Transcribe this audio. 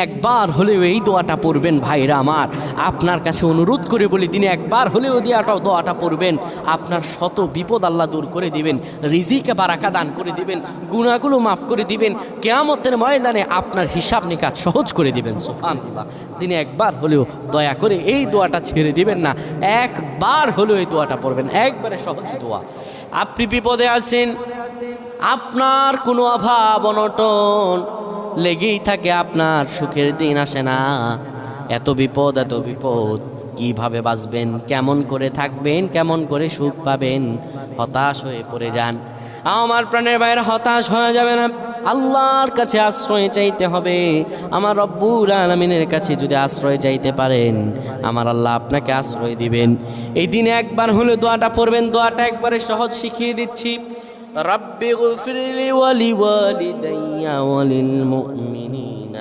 একবার হলেও এই দোয়াটা পড়বেন ভাইরা আমার। আপনার কাছে অনুরোধ করে বলি তিনি একবার হলেও দিয়াটাও দোয়াটা পড়বেন। আপনার শত বিপদ আল্লাহ দূর করে দিবেন, রিজিকে বারাকা দান করে দিবেন গুণাগুলো মাফ করে দিবেন, কেয়ামতের ময়দানে আপনার হিসাব নিকাজ সহজ করে দিবেন সোফান তিনি একবার হলেও দয়া করে এই দোয়াটা ছেড়ে দিবেন না, একবার হলেও এই দোয়াটা পড়বেন, একবারে সহজ দোয়া। আপনি বিপদে আছেন, আপনার কোনো অভাব অনটন লেগেই থাকে আপনার সুখের দিন আসে না। এত বিপদ এত বিপদ, কীভাবে বাঁচবেন, কেমন করে থাকবেন, কেমন করে সুখ পাবেন, হতাশ হয়ে পড়ে যান। আমার প্রাণের বাইরে হতাশ হয়ে যাবে না। আল্লাহর কাছে আশ্রয় চাইতে হবে। আমার রব্বুল আলমিনের কাছে যদি আশ্রয় চাইতে পারেন, আমার আল্লাহ আপনাকে আশ্রয় দিবেন। এই দিনে একবার হলে দোয়াটা পড়বেন। দোয়াটা একবারে সহজ শিখিয়ে দিচ্ছি। رب اغفر لي ولوالدي وللمؤمنين.